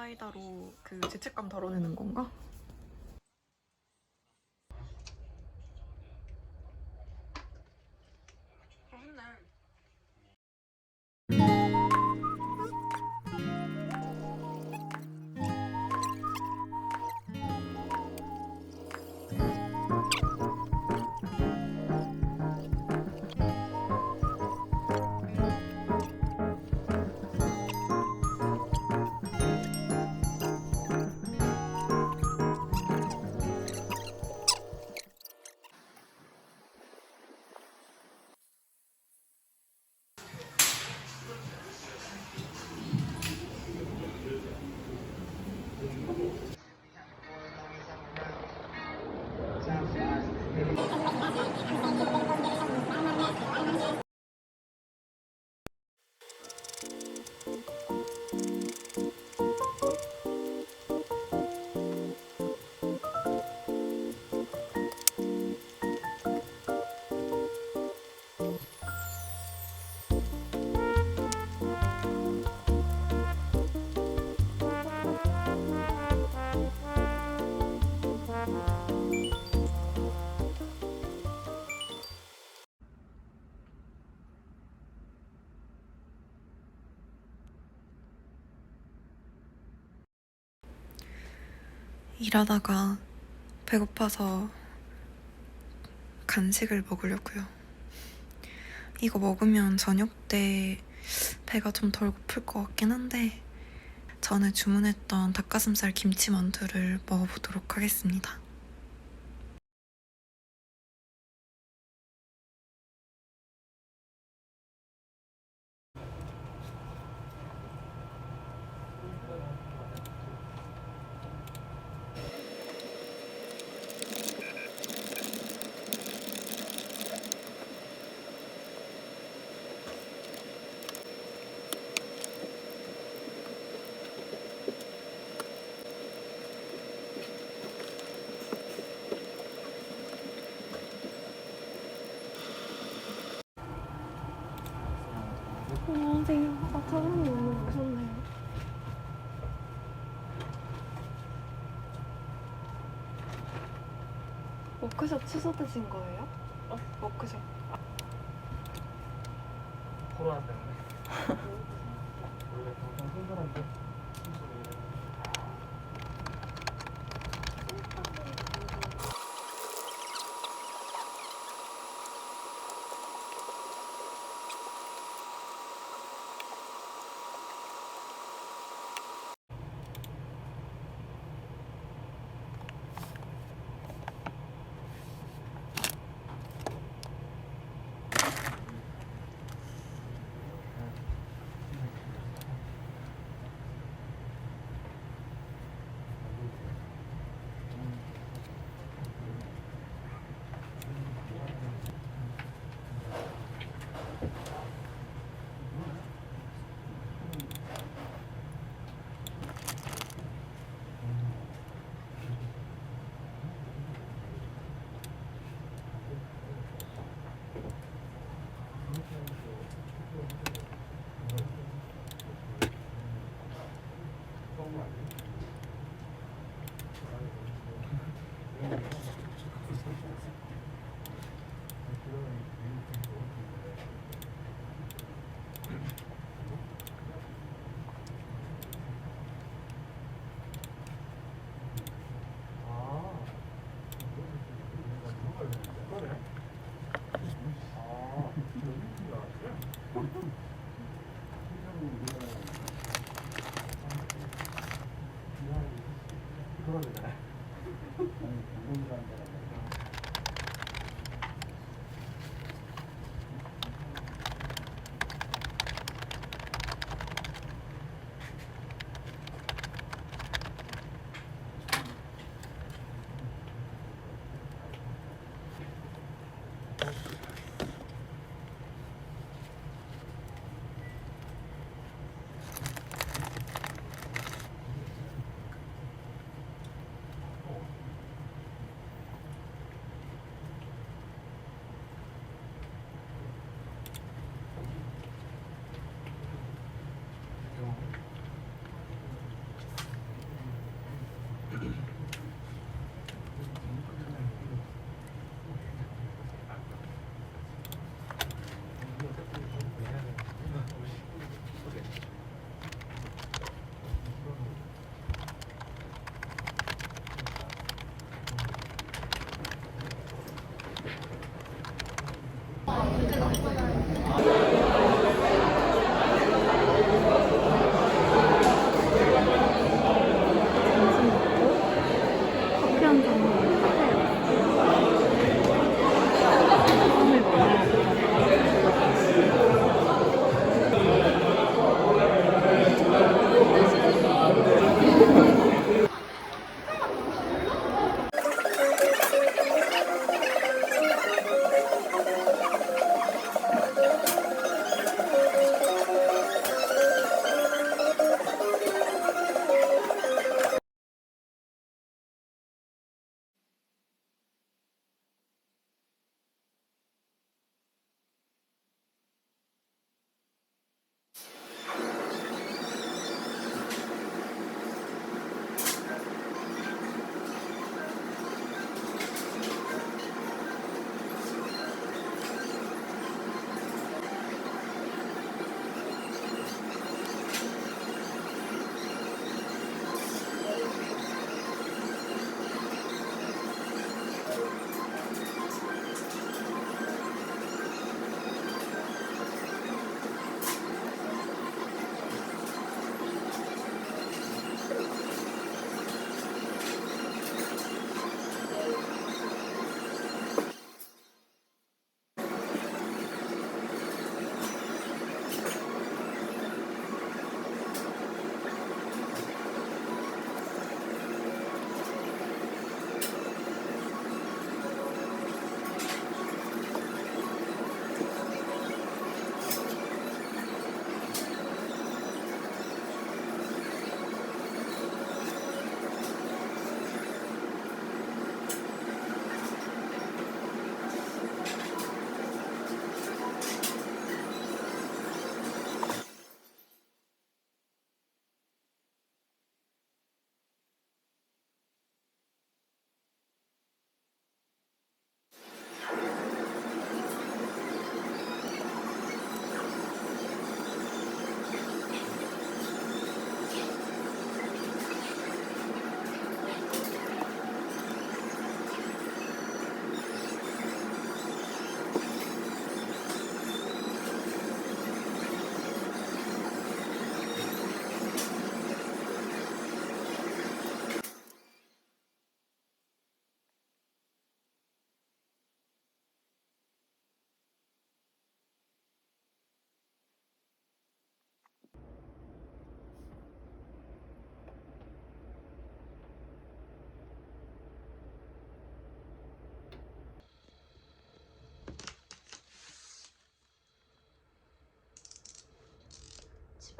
사이다로 그 죄책감 덜어내는 건가? 일하다가 배고파서 간식을 먹으려고요. 이거 먹으면 저녁 때 배가 좀 덜 고플 것 같긴 한데 전에 주문했던 닭가슴살 김치 만두를 먹어보도록 하겠습니다. 안녕하세요. 아, 사장님 오늘 오셨네요. 워크숍 취소되신 거예요?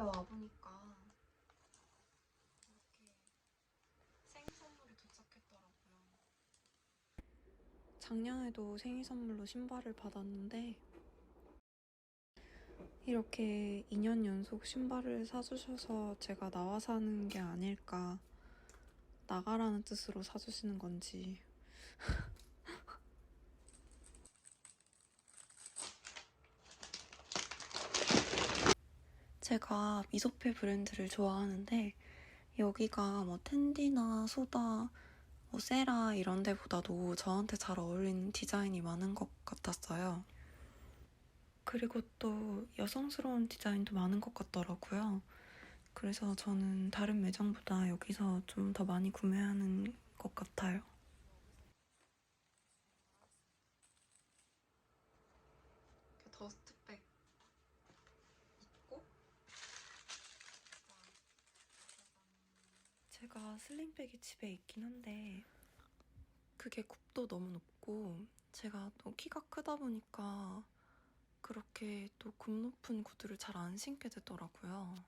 집에 와보니까 이렇게 생일 선물이 도착했더라고요. 작년에도 생일 선물로 신발을 받았는데 이렇게 2년 연속 신발을 사주셔서 제가 나와 사는 게 아닐까 나가라는 뜻으로 사주시는 건지 제가 미소페 브랜드를 좋아하는데 여기가 뭐 텐디나 소다, 뭐 세라 이런 데보다도 저한테 잘 어울리는 디자인이 많은 것 같았어요. 그리고 또 여성스러운 디자인도 많은 것 같더라고요. 그래서 저는 다른 매장보다 여기서 좀 더 많이 구매하는 것 같아요. 이렇게 더스트백 있고 제가 슬링백이 집에 있긴 한데 그게 굽도 너무 높고 제가 또 키가 크다 보니까 그렇게 또 굽 높은 구두를 잘 안 신게 되더라고요.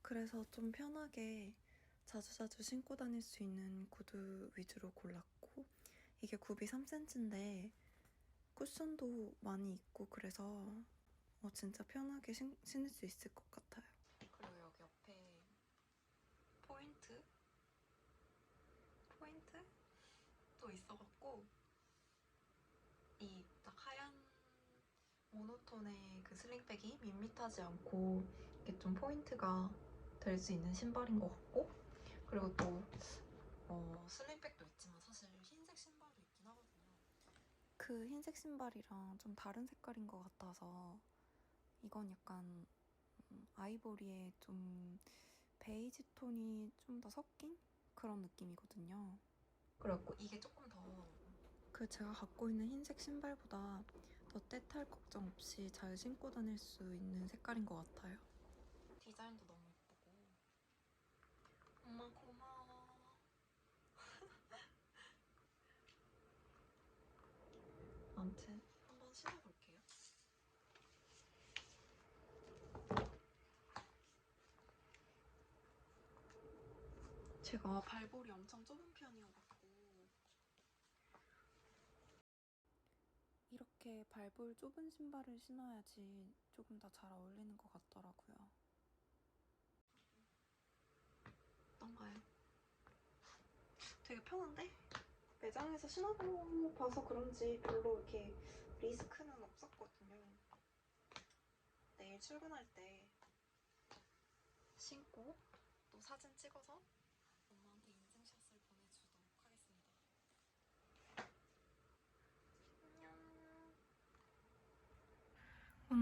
그래서 좀 편하게 자주자주 신고 다닐 수 있는 구두 위주로 골랐고 이게 굽이 3cm인데 쿠션도 많이 있고 그래서 어, 진짜 편하게 신, 신을 수 있을 것 같아요. 그리고 여기 옆에 포인트? 포인트? 또 있어갖고 이 딱 하얀 모노톤의 그 슬링백이 밋밋하지 않고 이게 좀 포인트가 될 수 있는 신발인 것 같고 그리고 또 어, 슬링백도 있지만 사실 흰색 신발도 있긴 하거든요. 그 흰색 신발이랑 좀 다른 색깔인 것 같아서 이건 약간 음, 아이보리에 좀 베이지 톤이 좀 더 섞인 그런 느낌이거든요. 그래갖고 이게 조금 더 그 제가 갖고 있는 흰색 신발보다 더 때탈 걱정 없이 잘 신고 다닐 수 있는 색깔인 것 같아요. 디자인도 너무 예쁘고. 엄마 고마워. 아무튼 한번 신어볼게요. 제가 발볼이 엄청 좁은 편이어갖고 이렇게 발볼 좁은 신발을 신어야지 조금 더 잘 어울리는 것 같더라고요. 어떤가요? 되게 편한데? 매장에서 신어봐서 그런지 별로 이렇게 리스크는 없었거든요. 내일 출근할 때 신고 또 사진 찍어서 엄마한테 인증샷을 보내주도록 하겠습니다.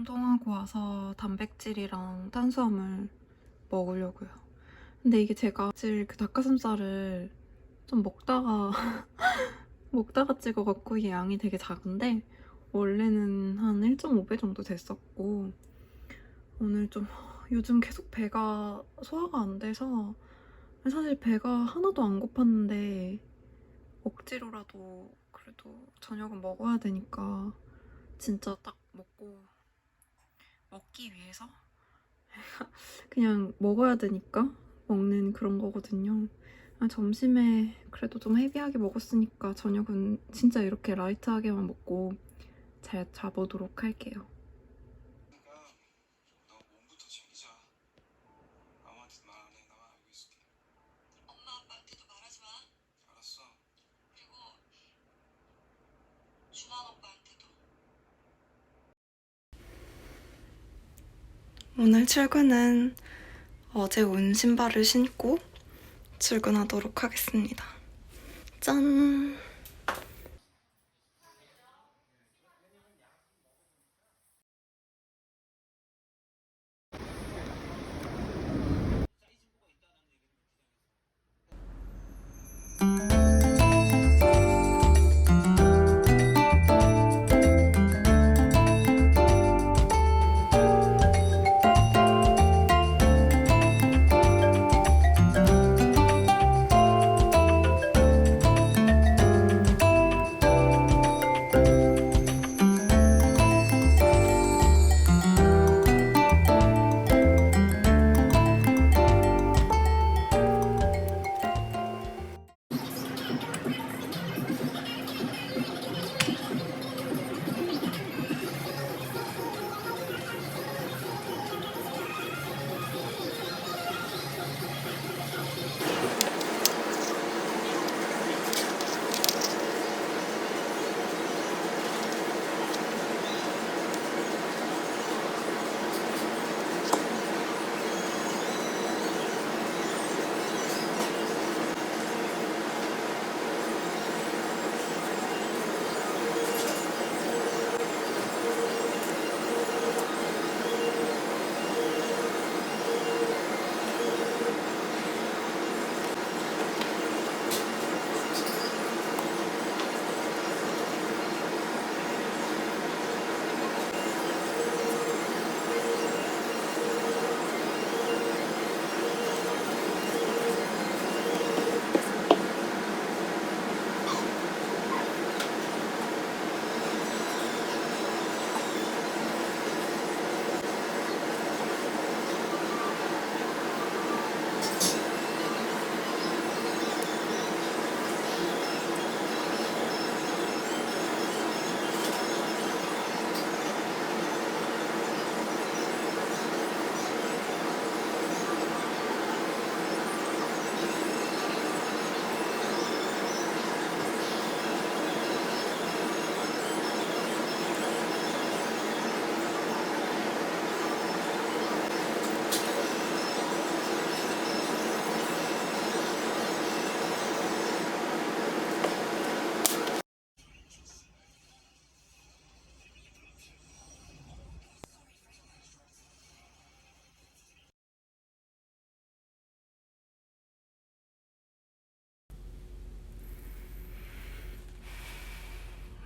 운동하고 와서 단백질이랑 탄수화물 먹으려고요. 근데 이게 제가 사실 그 닭가슴살을 좀 먹다가 먹다가 찍어갖고 이게 양이 되게 작은데 원래는 한 1.5배 정도 됐었고 오늘 좀 요즘 계속 배가 소화가 안 돼서 사실 배가 하나도 안 고팠는데 억지로라도 그래도 저녁은 먹어야 되니까 진짜 딱 먹고 먹기 위해서 그냥 먹어야 되니까 먹는 그런 거거든요. 아, 점심에 그래도 좀 헤비하게 먹었으니까 저녁은 진짜 이렇게 라이트하게만 먹고 잘 자보도록 할게요. 그러니까 너 몸부터 챙기자. 아무한테도 말 안 해. 나만 알고 있을게. 엄마 아빠한테도 말하지 마. 알았어. 그리고 준환 오빠한테도. 오늘 출근은 어제 온 신발을 신고 출근하도록 하겠습니다. 짠!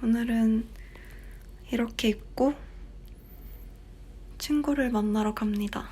오늘은 이렇게 입고 친구를 만나러 갑니다.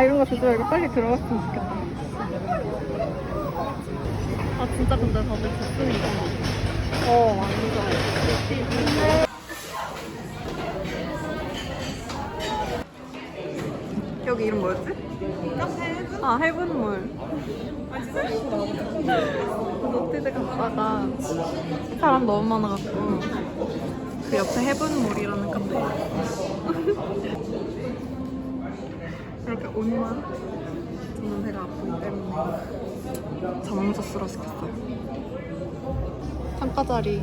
아 이런 거 주지 말고 빨리 들어갔으면 좋겠다. 아 진짜 근데 다들 좋으니까. 어 완전. 여기 이름 뭐였지? 해븐? 아 해븐몰. 롯데대 갔다가 사람 너무 많아갖고 그 옆에 해븐몰이라는 카페. 옷만 저는 배가 아프기 때문에 자몽소스로 시켰어요. 창가 자리.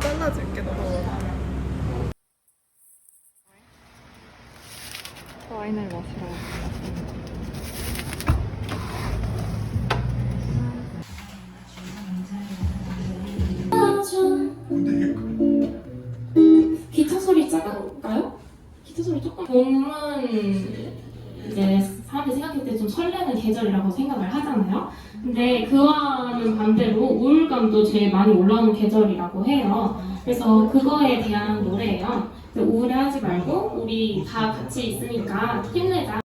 잘라줄게 너. 와인을 마시러 왔어요. 계절이라고 생각을 하잖아요. 근데 그와는 반대로 우울감도 제일 많이 올라오는 계절이라고 해요. 그래서 그거에 대한 노래예요. 우울해하지 말고 우리 다 같이 있으니까 힘내자.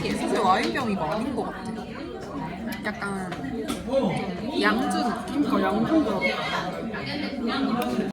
신기해. 사실 와인병 이거 아닌 것 같아. 약간 좀 양주 느낌? 어 양주 들어. 은주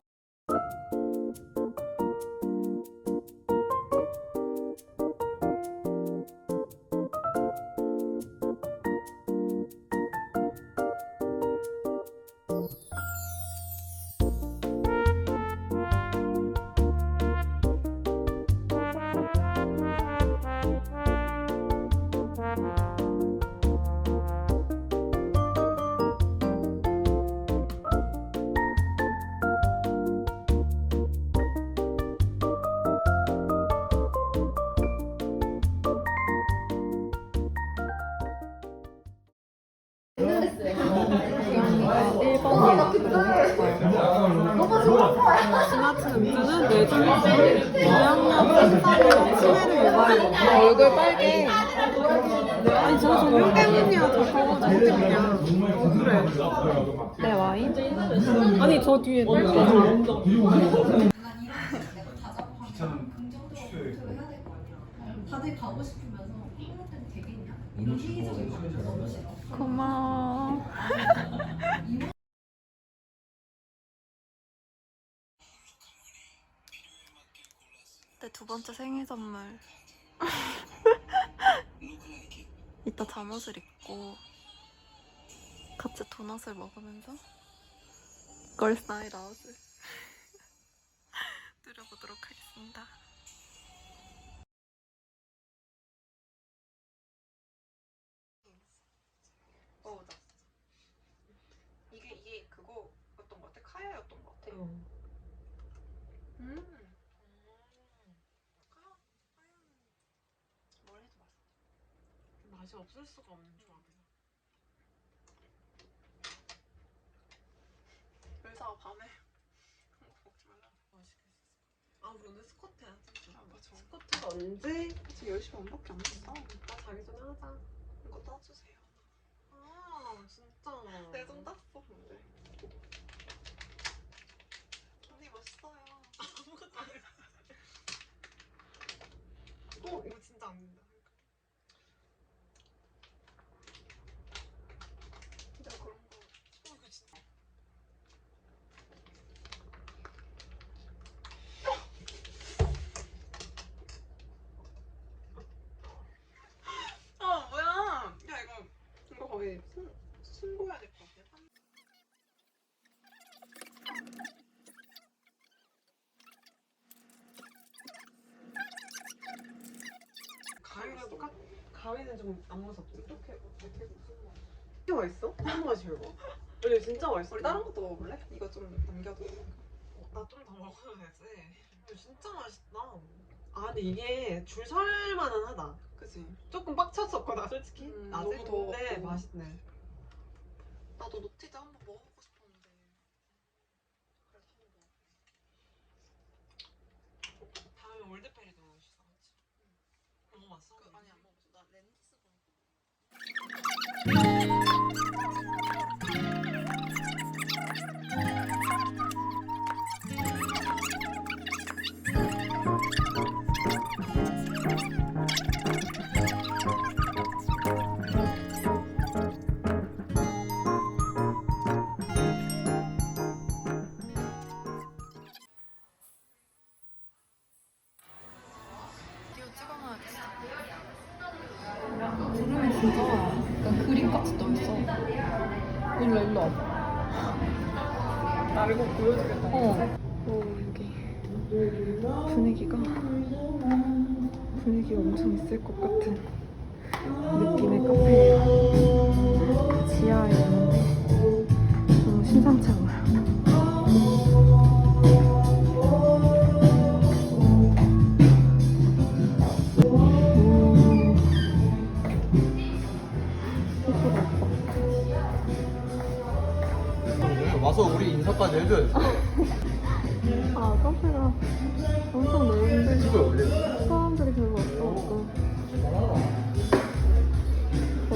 는 내전에서 2학년 3사에 치매를 유발해 얼굴 빨개 아니 저 조명 때문이야 저 더워 저 그래 내 와인? 아니 저 뒤에 빨개 고마워 내 두 번째 생일 선물 이따 잠옷을 입고 같이 도넛을 먹으면서 걸스 나잇 아웃을 누려보도록 하겠습니다. 어, 나 이게 이게 그거였던 것 같아. 카야였던 것 같아. 음. 카야, 카야는 뭘 해도 맛이 없을 수가 없는 조합이야. 의사가 밤에 먹지 말라. 맛있겠어. 아 우리 오늘 스쿼트 해야지. 아 맞아. 스쿼트가 언제? 지금 10시 반밖에 안 됐어. 나 자기 전에 하자. 이거 따주세요. 아 진짜. 내 손 땄어 근데. 언니 멋있어요. 아무것도 안 했어. 또 이거 진짜 안 된다. 진짜 그런 거. 어 이거 진짜. 아 뭐야? 야 이거 이거 거의 승 승부해야 될 것 같아. 가위가 똑같. 가위는 좀 안 무섭지. 어떻게 어떻게 무슨 맛? 이게 맛있어? 무슨 맛이야 이거? 아니 진짜 맛있어. 우리 다른 것도 먹어볼래? 이거 좀 남겨도. 나좀 더 먹어야지. 이거 진짜 맛있다. 아 근데 이게 줄 설만은 하다. 그지? 조금 빡쳤었거든 솔직히. 음, 낮에 너무 근데 더웠고. 맛있네. 나도 노티드 한번 먹어보고 싶었는데. 그래도 한번 먹어. 다음에 올드페리도 먹으시다. 먹어봤어? 그 아니 안 먹었어. 나 렌티스 본. 이 꼭 보여주겠다. 어. 오 여기 분위기가 분위기 엄청 있을 것 같은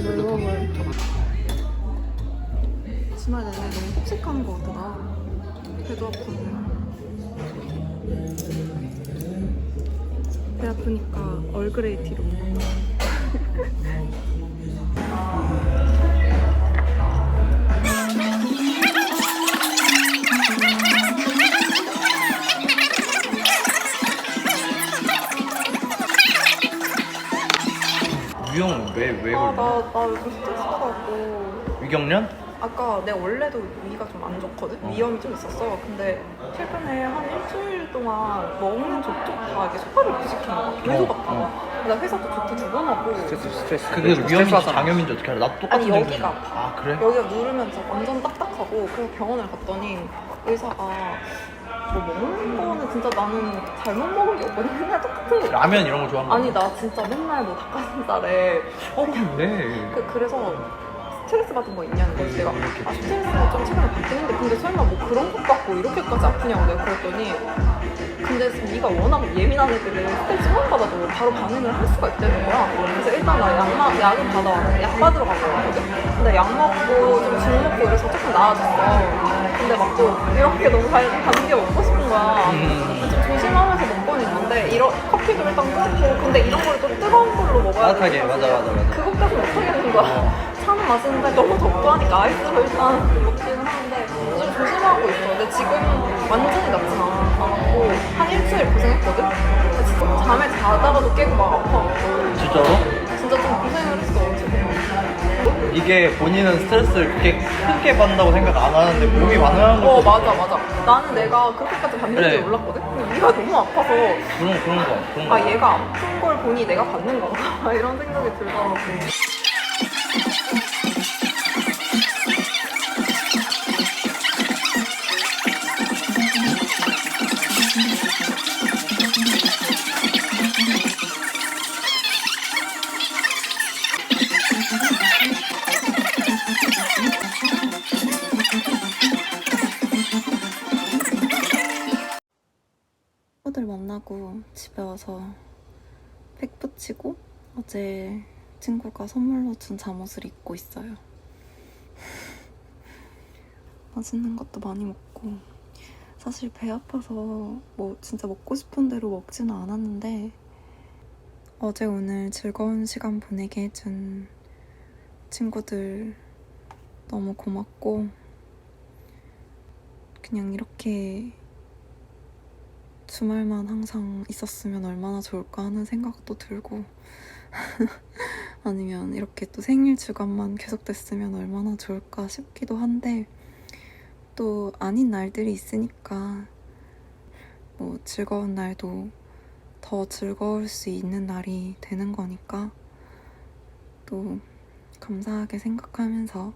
더 넓어보여 주말 내내 너무 폭식한 거 같아 배도 아프고. 배 아프니까 얼그레이 티로 나나 요즘 스트레스 받고 위경련? 아까 내가 원래도 위가 좀 안 좋거든? 위염이 좀 있었어. 근데 최근에 한 일주일 동안 먹는 족족 다 이게 소화를 못 시키는 거야. 계속 어, 아파. 나 회사도 조퇴 두번 하고. 스트레스. 그게 위험인지 장염인지 어떻게 알아? 나 똑같은 아니, 증상이야. 여기가 아파. 아 그래? 여기가 누르면서 완전 딱딱하고 그래서 병원을 갔더니 의사가 뭐 먹는 거는 진짜 나는 잘못 먹은 게 없거든. 맨날 똑같은 거. 라면 이런 거 좋아하는 거? 아니 나 진짜 맨날 뭐 닭가슴살에 어 근데 그, 그래서 스트레스 받은 거 있냐는 거지. 내가 아 스트레스가 좀 최근에 받긴 했는데 근데 설마 뭐 그런 것 갖고 이렇게까지 아프냐고 내가 그랬더니 근데 네가 워낙 예민한 애들은 스트레스 한번 받아도 바로 반응을 할 수가 있다는 거야. 그래서 일단 나 약만, 약을 받아왔는데 약 받으러 가고 왔거든 근데 약 먹고 좀술 먹고 이래서 조금 나아졌어. 근데 막 또 이렇게 너무 달- 단게 먹고 싶은 거야. 좀 조심하면서 먹고는 있는데 이런 커피도 일단 끊고 근데 이런 걸또 뜨거운 걸로 먹어야 따뜻하게. 되는 맞아 맞아 맞아. 그것까지 못하겠는 거야. 차는 마시는데 너무 덥고 하니까 아이스로 일단 먹기는 하는데 좀 조심하고 있어. 근데 지금 완전히 낫지 않았고 한 일주일 고생했거든? 근데 진짜 잠에 자다가도 깨고 막 아파갖고 진짜로? 진짜 좀 고생을 했어 지금. 이게 본인은 스트레스를 그렇게 크게 받는다고 생각 안 하는데 몸이 반응하는 어 것도 맞아 맞아. 나는 내가 그렇게까지 받는 줄 그래. 몰랐거든? 근데 네가 너무 아파서 그런 그런 거 그런 거. 아 얘가 아픈 걸 보니 내가 받는 건가? 이런 생각이 들더라고. 만나고 집에 와서 팩 붙이고 어제 친구가 선물로 준 잠옷을 입고 있어요. 맛있는 것도 많이 먹고 사실 배 아파서 뭐 진짜 먹고 싶은 대로 먹지는 않았는데 어제 오늘 즐거운 시간 보내게 해준 친구들 너무 고맙고 그냥 이렇게 주말만 항상 있었으면 얼마나 좋을까 하는 생각도 들고 아니면 이렇게 또 생일 주간만 계속됐으면 얼마나 좋을까 싶기도 한데 또 아닌 날들이 있으니까 뭐 즐거운 날도 더 즐거울 수 있는 날이 되는 거니까 또 감사하게 생각하면서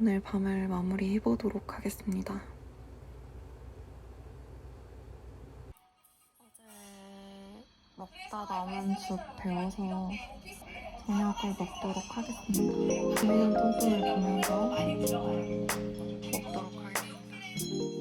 오늘 밤을 마무리해 보도록 하겠습니다. 먹다 남은 죽 배워서 저녁을 먹도록 하겠습니다. 비오는 똥똥을 보면서 먹도록 하겠습니다.